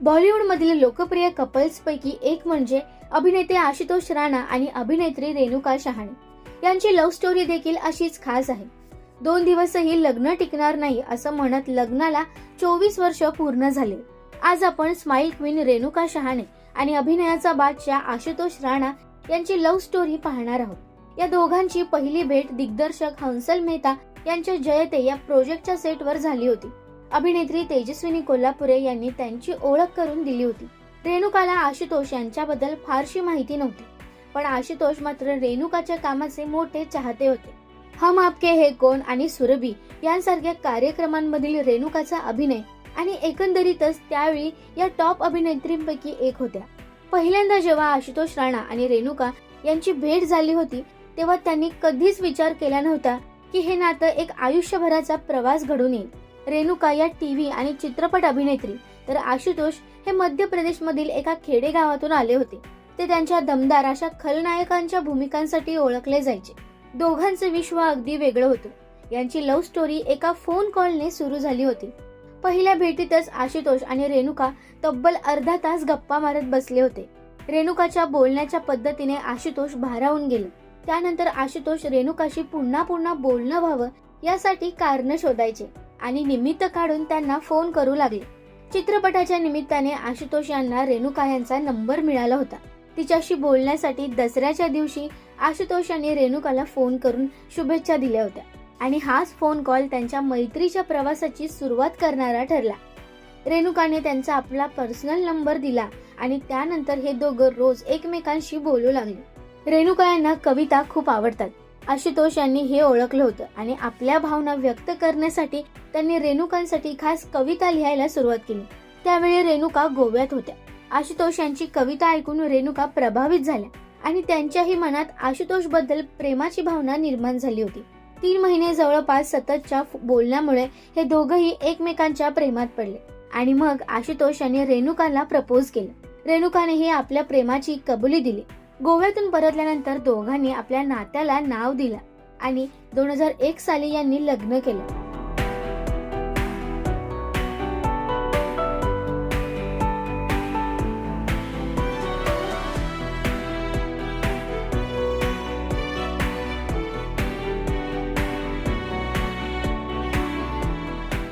बॉलिवूडमधील लोकप्रिय कपल्सपैकी एक म्हणजे अभिनेते आशुतोष राणा आणि अभिनेत्री रेणुका शहाणे. यांची लव्ह स्टोरी देखील अशीच खास आहे. दोन दिवसही लग्न टिकणार नाही असं म्हणत लग्नाला चोवीस वर्ष पूर्ण झाले. आज आपण स्माइल क्वीन रेणुका शहाणे आणि अभिनयाचा बादशाह आशुतोष राणा यांची लव्ह स्टोरी पाहणार आहोत. या दोघांची पहिली भेट दिग्दर्शक हंसल मेहता यांच्या जयते या प्रोजेक्टच्या सेटवर झाली होती. अभिनेत्री तेजस्विनी कोल्हापुरे यांनी त्यांची ओळख करून दिली होती. रेणुकाला आशुतोष यांच्याबद्दल फारशी माहिती नव्हती पण आशुतोष मात्र रेणुकाच्या कामाचे मोठे चाहते होते. हम आपके हे कोण आणि सुरभी यांसारख्या कार्यक्रमांमधील रेणुकाचा अभिनय आणि एकंदरीतच त्यावेळी या टॉप अभिनेत्रींपैकी एक होत्या. पहिल्यांदा जेव्हा आशुतोष राणा आणि रेणुका यांची भेट झाली होती तेव्हा त्यांनी कधीच विचार केला नव्हता की हे नातं एक आयुष्यभराचा प्रवास घडून येईल. रेणुका या टी व्ही आणि चित्रपट अभिनेत्री. तर आशुतोष हे मध्य प्रदेशमधील एका खेडेगावातून आले होते. ते त्यांच्या दमदार अशा खलनायकांच्या भूमिकांसाठी ओळखले जायचे. दोघांचं विश्व अगदी वेगळं होतं. यांची लव्ह स्टोरी एका फोन कॉलने सुरू झाली होती. पहिल्या भेटीतच आशुतोष आणि रेणुका तब्बल अर्धा तास गप्पा मारत बसले होते. रेणुकाच्या बोलण्याच्या पद्धतीने आशुतोष भारावून गेले. त्यानंतर आशुतोष रेणुकाशी पुन्हा पुन्हा बोलणं व्हावं यासाठी कारण शोधायचे. आणि निमित्त काढून त्यांना फोन करू लागले. चित्रपटाच्या निमित्ताने आशुतोष यांना रेणुका यांचा नंबर मिळाला होता. तिच्याशी बोलण्यासाठी दसऱ्याच्या दिवशी आशुतोष यांनी रेणुकाला फोन करून शुभेच्छा दिल्या होत्या आणि हाच फोन कॉल त्यांच्या मैत्रीच्या प्रवासाची सुरुवात करणारा ठरला. रेणुकाने त्यांचा आपला पर्सनल नंबर दिला आणि त्यानंतर हे दोघं रोज एकमेकांशी बोलू लागले. रेणुका यांना कविता खूप आवडतात. आशुतोष यांनी हे ओळखलं होतं आणि आपल्या भावना व्यक्त करण्यासाठी त्यांनी रेणुकांसाठी खास कविता लिहायला सुरुवात केली. त्यावेळी रेणुका गोव्यात होत्या. आशुतोष यांची कविता ऐकून रेणुका प्रभावित झाल्या आणि त्यांच्याही मनात आशुतोषबद्दल प्रेमाची भावना निर्माण झाली होती. तीन महिने जवळपास सततच्या बोलण्यामुळे हे दोघंही एकमेकांच्या प्रेमात पडले आणि मग आशुतोष यांनी रेणुकाला प्रपोज केलं. रेणुकानेही आपल्या प्रेमाची कबुली दिली. गोव्यातून परतल्यानंतर दोघांनी आपल्या नात्याला नाव दिलं आणि दोन हजार एक साली यांनी लग्न केलं.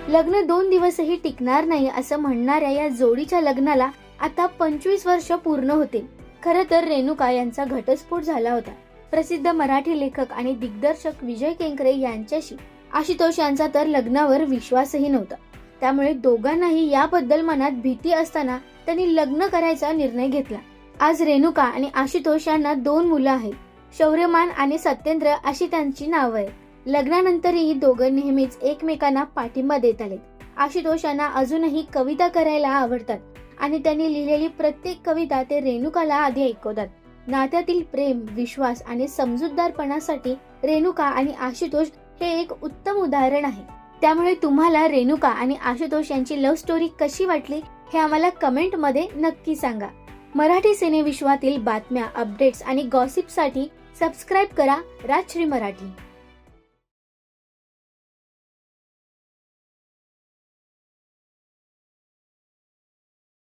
लग्न दोन दिवसही टिकणार नाही असं म्हणणाऱ्या या जोडीच्या लग्नाला आता पंचवीस वर्ष पूर्ण होतील. खरं तर रेणुका यांचा घटस्फोट झाला होता. प्रसिद्ध मराठी लेखक आणि दिग्दर्शक विजय केंकरे यांच्याशी आशुतोष यांचा तर लग्नावर विश्वासही नव्हता. त्यामुळे दोघांनाही याबद्दल मनात भीती असताना त्यांनी लग्न करायचा निर्णय घेतला. आज रेणुका आणि आशुतोष यांना दोन मुलं आहेत शौर्यमान आणि सत्येंद्र अशी त्यांची नावं आहेत. लग्नानंतरही दोघं नेहमीच एकमेकांना पाठिंबा देत आले आशुतोष यांना अजूनही कविता करायला आवडतात. आणि त्यांनी लिहिलेली प्रत्येक कविता ते रेणुकाला आधी ऐकवतात. नात्यातील प्रेम विश्वास आणि समजूतदारपणासाठी रेणुका आणि आशुतोष हे एक उत्तम उदाहरण आहे. त्यामुळे तुम्हाला रेणुका आणि आशुतोष यांची लव्ह स्टोरी कशी वाटली हे आम्हाला कमेंटमध्ये नक्की सांगा. मराठी सिनेविश्वातील बातम्या अपडेट्स आणि गॉसिपसाठी सबस्क्राईब करा राजश्री मराठी.